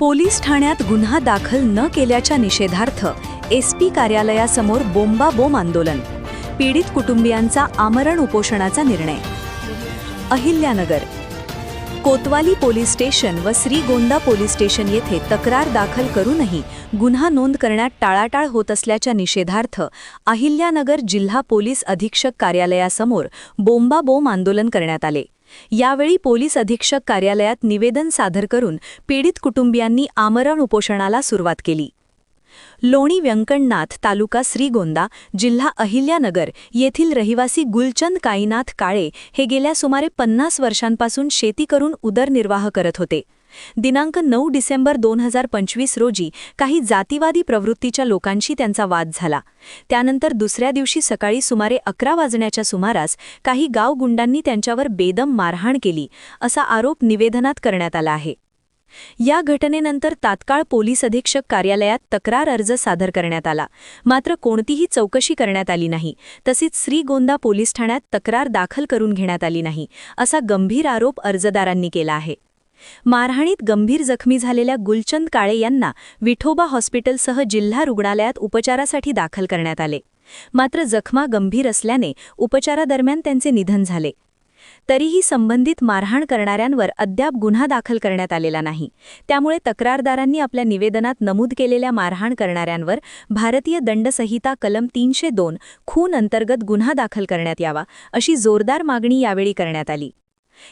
Police ठाण्यात गुन्हा दाखल न केल्याच्या निषेधार्थ एस पी कार्यालयासमोर बोंबाबोंब आंदोलन. पीडित कुटुंबियांचा आमरण उपोषणाचा निर्णय. अहिल्यानगर. कोतवाली पोलीस स्टेशन व श्रीगोंदा पोलीस स्टेशन येथे तक्रार दाखल करूनही गुन्हा नोंद करण्यात टाळाटाळ होत असल्याच्या निषेधार्थ अहिल्यानगर जिल्हा पोलीस अधीक्षक कार्यालयासमोर बोंबाबोंब आंदोलन करण्यात आले. यावेळी पोलीस अधीक्षक कार्यालयात निवेदन सादर करून पीडित कुटुंबियांनी आमरण उपोषणाला सुरुवात केली. लोणी व्यंकणनाथ तालुका श्रीगोंदा जिल्हा अहिल्यानगर येथील रहिवासी गुलचंद काईनाथ काळे हे गेल्या सुमारे पन्नास वर्षांपासून शेती करून उदरनिर्वाह करत होते. दिनांक नऊ डिसेंबर दोन हजार पंचवीस रोजी काही जातीवादी प्रवृत्तीच्या लोकांशी त्यांचा वाद झाला. त्यानंतर दुसऱ्या दिवशी सकाळी सुमारे अकरा वाजण्याच्या सुमारास काही गावगुंडांनी त्यांच्यावर बेदम मारहाण केली असा आरोप निवेदनात करण्यात आला आहे. या घटनेनंतर तात्काळ पोलीस अधीक्षक कार्यालयात तक्रार अर्ज सादर करण्यात आला. मात्र कोणतीही चौकशी करण्यात आली नाही. तसेच श्रीगोंदा पोलीस ठाण्यात तक्रार दाखल करून घेण्यात आली नाही असा गंभीर आरोप अर्जदारांनी केला आहे. मारहाणीत गंभीर जखमी झालेल्या गुलचंद काळे यांना विठोबा हॉस्पिटलसह जिल्हा रुग्णालयात उपचारासाठी दाखल करण्यात आले. मात्र जखमा गंभीर असल्याने उपचारादरम्यान त्यांचे निधन झाले. तरीही संबंधित मारहाण करणाऱ्यांवर अद्याप गुन्हा दाखल करण्यात आलेला नाही. त्यामुळे तक्रारदारांनी आपल्या निवेदनात नमूद केलेल्या मारहाण करणाऱ्यांवर भारतीय दंडसंहिता कलम तीनशे दोन खून अंतर्गत गुन्हा दाखल करण्यात यावा अशी जोरदार मागणी यावेळी करण्यात आली.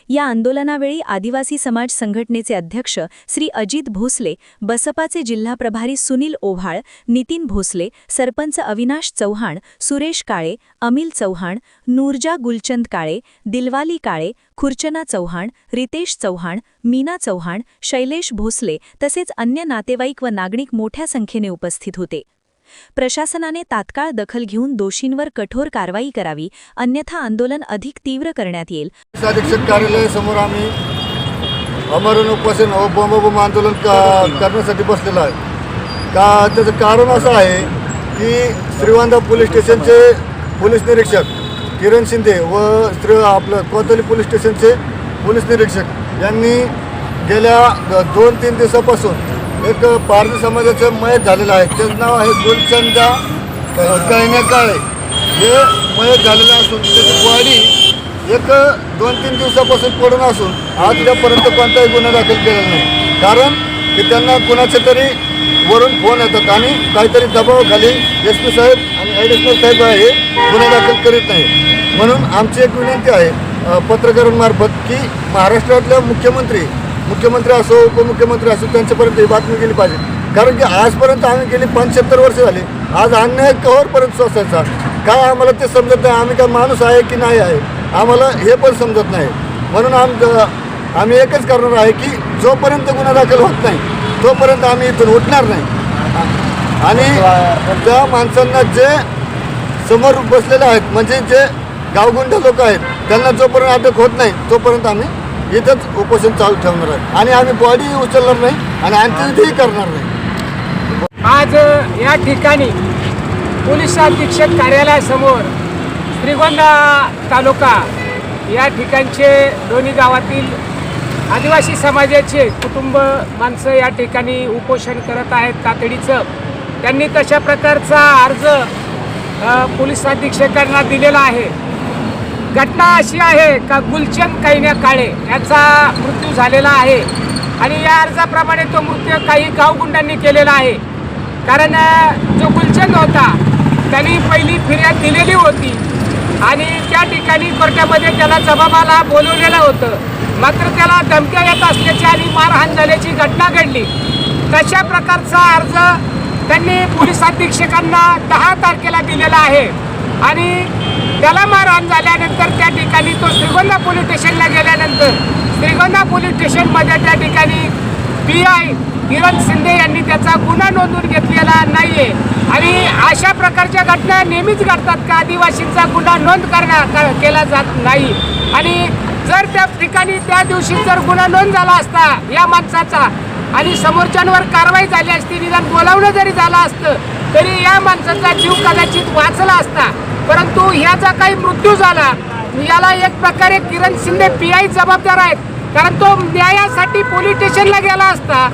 या आंदोलनावेळी आदिवासी समाज संघटनेचे अध्यक्ष श्री अजित भोसले बसपाचे जिल्हा प्रभारी सुनील ओव्हाळ नितीन भोसले सरपंच अविनाश चव्हाण सुरेश काळे अमिल चव्हाण नूरजा गुलचंद काळे दिलवाली काळे खुर्चना चव्हाण रितेश चव्हाण मीना चव्हाण शैलेश भोसले तसेच अन्य नातेवाईक व नागरिक मोठ्या संख्येने उपस्थित होते. प्रशासनाने तात्काळ दखल घेऊन दोषींवर कठोर कारवाई करावी अन्यथा आंदोलन अधिक तीव्र करण्यात येईल. अधीक्षक कार्यालयासमोर आम्ही अमरण उपासन आंदोलन करण्यासाठी बसलेलो आहे. का त्याचं कारण असं आहे की श्रीवांदा पोलीस स्टेशनचे पोलीस निरीक्षक किरण शिंदे व श्री आपलं कोतली पोलीस स्टेशनचे पोलीस निरीक्षक यांनी गेल्या दोन तीन दिवसापासून एक पारधी समाजाचं मयत झालेलं आहे. त्याचं नाव आहे गुलचंदा कैने काळे हे मयत झालेलं असून त्याची बॉडी एक दोन तीन दिवसापासून पडून असून आजपर्यंत कोणताही गुन्हा दाखल केलेला नाही. कारण की त्यांना कुणाचे तरी वरून फोन येतात आणि काहीतरी दबावाखाली एस पी साहेब आणि ॲडिशनल साहेब हे गुन्हे दाखल करीत नाही. म्हणून आमची एक विनंती आहे पत्रकारांमार्फत की महाराष्ट्रातल्या मुख्यमंत्री मुख्यमंत्री असो उपमुख्यमंत्री असो त्यांच्यापर्यंत ही बातमी गेली पाहिजे. कारण की आजपर्यंत आम्ही गेली पंच्याहत्तर वर्ष झाली. आज अन्याय कवरपर्यंत सोसायचा? काय आम्हाला ते समजत नाही? आम्ही काय माणूस आहे की नाही आहे? आम्हाला हे पण समजत नाही. म्हणून आम आम्ही एकच करणार आहे की जोपर्यंत गुन्हा दाखल होत नाही तोपर्यंत आम्ही इथून उठणार नाही. आणि त्या माणसांना जे समोर बसलेले आहेत म्हणजे जे गावगुंड लोक आहेत त्यांना जोपर्यंत अटक होत नाही तोपर्यंत आम्ही इथंच उपोषण चालू ठेवणार आहे. आणि आम्ही बॉडी उचलणार नाही आणि अंत्यविधीही करणार नाही. आज या ठिकाणी पोलीस अधीक्षक कार्यालयासमोर श्रीगोंदा तालुका या ठिकाणचे दोन्ही गावातील आदिवासी समाजाचे कुटुंब माणसं या ठिकाणी उपोषण करत आहेत तातडीचं. त्यांनी तशा प्रकारचा अर्ज पोलीस अधीक्षकांना दिलेला आहे. घटना अशी आहे का गुलचंद कैन्या काळे याचा मृत्यू झालेला आहे? आणि या अर्जाप्रमाणे तो मृत्यू काही गावगुंडांनी केलेला आहे. कारण जो गुलचंद होता त्यांनी पहिली फिर्याद दिलेली होती. आणि त्या ठिकाणी कोर्टामध्ये त्याला जबाबाला बोलवलेलं होतं. मात्र त्याला धमक्या येत असल्याची आणि मारहाण झाल्याची घटना घडली. तशा प्रकारचा अर्ज त्यांनी पोलीस अधीक्षकांना दहा तारखेला दिलेला आहे. आणि त्याला मारहाण झाल्यानंतर त्या ठिकाणी तो श्रीगोंदा पोलीस स्टेशनला गेल्यानंतर श्रीगोंदा पोलीस स्टेशनमध्ये त्या ठिकाणी पी आय किरण शिंदे यांनी त्याचा गुन्हा नोंदवून घेतलेला नाहीये. आणि अशा प्रकारच्या घटना नेहमीच घडतात का? आदिवासींचा गुन्हा नोंद करण्या केला जात नाही. आणि जर त्या ठिकाणी त्या दिवशी जर गुन्हा नोंद झाला असता या माणसाचा आणि समोरच्यांवर कारवाई झाली असती निदान बोलावणं जरी झालं असतं तरी या माणसाचा जीव कदाचित वाचला असता. परंतु ह्याचा काही मृत्यू झाला. याला एक प्रकारे किरण शिंदे पी आय जबाबदार आहेत. कारण तो न्यायासाठी पोलीस स्टेशनला गेला असता.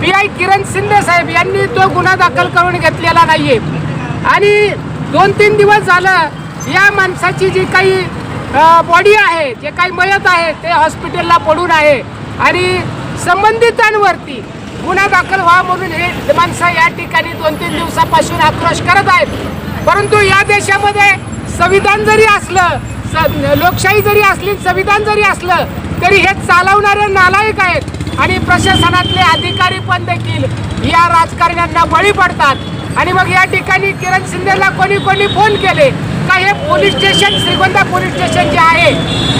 पी आय किरण शिंदे साहेब यांनी तो गुन्हा दाखल करून घेतलेला नाहीये. आणि दोन तीन दिवस झालं या माणसाची जी काही बॉडी आहे जे काही मयत आहे ते हॉस्पिटलला पडून आहे. आणि संबंधितांवरती गुन्हा दाखल व्हा म्हणून हे माणसं या ठिकाणी दोन तीन दिवसापासून आक्रोश करत आहेत. परंतु या देशामध्ये संविधान जरी असलं स- लोकशाही जरी असली संविधान जरी असलं तरी हे चालवणारे नालायक आहेत. आणि प्रशासनातले अधिकारी पण देखील या राजकारण्यांना बळी पडतात. आणि मग या ठिकाणी किरण शिंदेला कोणी कोणी फोन केले का हे police station Shrigonda police station जे आहे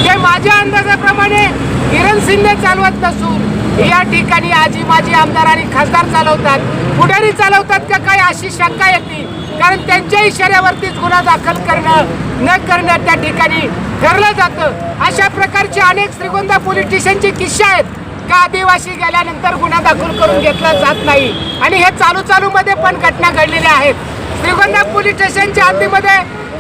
ते माझ्या अंदाजाप्रमाणे किरण शिंदे चालवत नसून या ठिकाणी आजी माजी आमदार आणि खासदार चालवतात. पुढारी चालवतात का काय अशी शंका येते? कारण त्यांच्या इशाऱ्यावरतीच गुन्हा दाखल करणं न करणं त्या ठिकाणी ठरलं जातं. अशा प्रकारचे अनेक श्रीगोंदा पोलीस स्टेशनचे किस्से आहेत. का आदिवासी गेल्यानंतर गुन्हा दाखल करून घेतला जात नाही? आणि हे चालू चालू मध्ये पण घटना घडलेल्या आहेत. श्रीगोंदा पोलीस स्टेशनच्या हद्दीमध्ये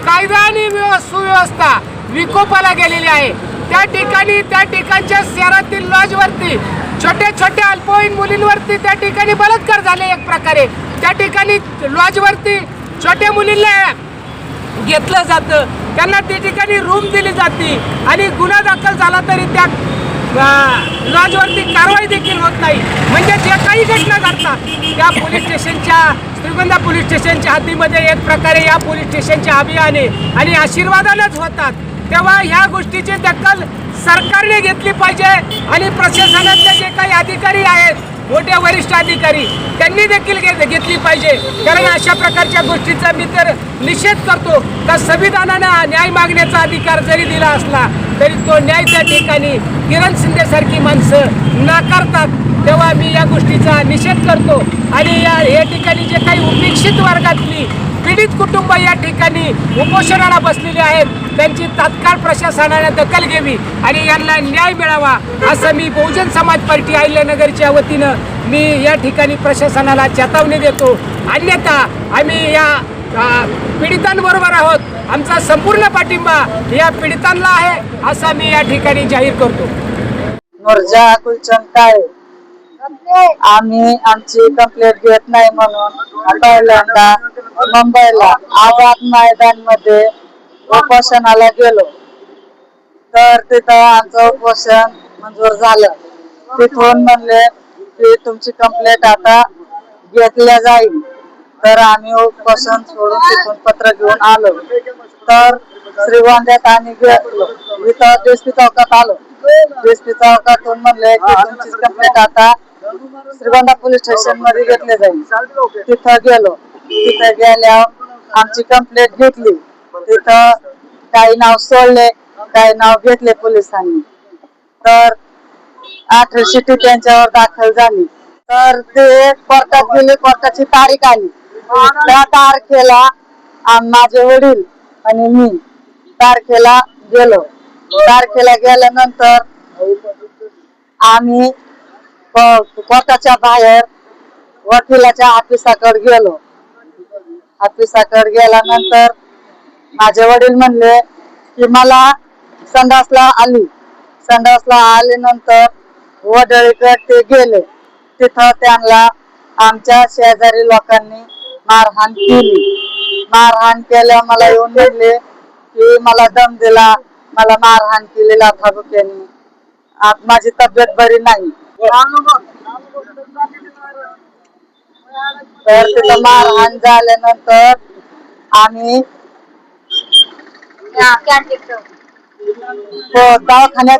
कायदा आणि सुव्यवस्था विकोपाला गेलेली आहे. त्या ठिकाणी त्या ठिकाणच्या शहरातील लॉजवरती छोट्या छोट्या अल्पवयीन मुलींवरती त्या ठिकाणी बलात्कार झाले एक प्रकारे. त्या ठिकाणी लॉजवरती छोट्या मुलींना घेतलं जातं. त्यांना त्या ठिकाणी रूम दिली जाते. आणि गुन्हा दाखल झाला तरी त्या लॉजवरती कारवाई देखील होत नाही. म्हणजे जे काही घटना घडतात त्या पोलीस स्टेशनच्या श्रीगोंदा पोलीस स्टेशनच्या हद्दीमध्ये एक प्रकारे या पोलीस स्टेशनच्या अभियाने आणि आशीर्वादानंच होतात. तेव्हा ह्या गोष्टीची दखल सरकारने घेतली पाहिजे आणि प्रशासनातले जे काही अधिकारी आहेत मोठे वरिष्ठ अधिकारी त्यांनी देखील घे- घेतली पाहिजे. कारण अशा प्रकारच्या गोष्टीचा मी तर निषेध करतो. का संविधानानं न्याय मागण्याचा अधिकार जरी दिला असला तरी तो न्याय त्या ठिकाणी किरण शिंदेसारखी माणसं नाकारतात तेव्हा मी या गोष्टीचा निषेध करतो. आणि या या ठिकाणी जे काही उपेक्षित वर्गातली पीडित कुटुंब या ठिकाणी उपोषणाला बसलेली आहेत. त्यांची तात्काळ प्रशासनाने दखल घ्यावी आणि यांना न्याय मिळावा असं मी बहुजन समाज पार्टी अहिल्यानगरच्या वतीनं मी या ठिकाणी प्रशासनाला चेतावणी देतो. अन्यथा आम्ही या पीडितांबरोबर आहोत. आमचा संपूर्ण पाठिंबा या पीडितांना आहे असा मी या ठिकाणी जाहीर करतो. मुर्जा कुलचंद काळे. आम्ही आमची कंप्लेंट घेत नाही म्हणून पहिल्यांदा मुंबईला आझाद मैदानमध्ये उपोषणाला गेलो. तर तिथं आमचं उपोषण मंजूर झालं. तिथून म्हणले की तुमची कंप्लेंट आता घेतल्या जाईल. तर आम्ही उपोषण सोडून तिथून पत्र घेऊन आलो. तर श्रीगोंद्यात आम्ही घेतलो इथं देशपी चौकात आलो. देशपी चौकातून म्हणले की तुमची कंप्लेंट आता श्रीगोंदा पोलीस स्टेशनमध्ये जाईल. तिथं गेलो. तिथं गेल्यावर आमची कंप्लेंट घेतली. तिथं काही नाव सोडले काही नाव घेतले पोलिसांनी. तर आठवी शिटी त्यांच्यावर दाखल झाली. तर ते कोर्टात गेले कोर्टाची तारीख आली. त्या तारखेला माझे वडील आणि मी तारखेला गेलो. तारखेला गेल्यानंतर आम्ही कोर्टाच्या बाहेर वकिलाच्या ऑफिसाकडे गेलो. ऑफिसाकडे गेल्यानंतर माझे वडील म्हणले की मला संडासला आली. संडासला आल्यानंतर वडळीकडे ते गेले. तिथं त्यांना आमच्या शेजारी लोकांनी मारहाण केली. मारहाण केल्या मला येऊन म्हणले की मला दम दिला. मला मारहाण केलेला लाथाबुक्याने माझी तब्येत बरी नाही. तर तिथं मारहाण झाल्यानंतर आम्ही हो, दवाखान्यात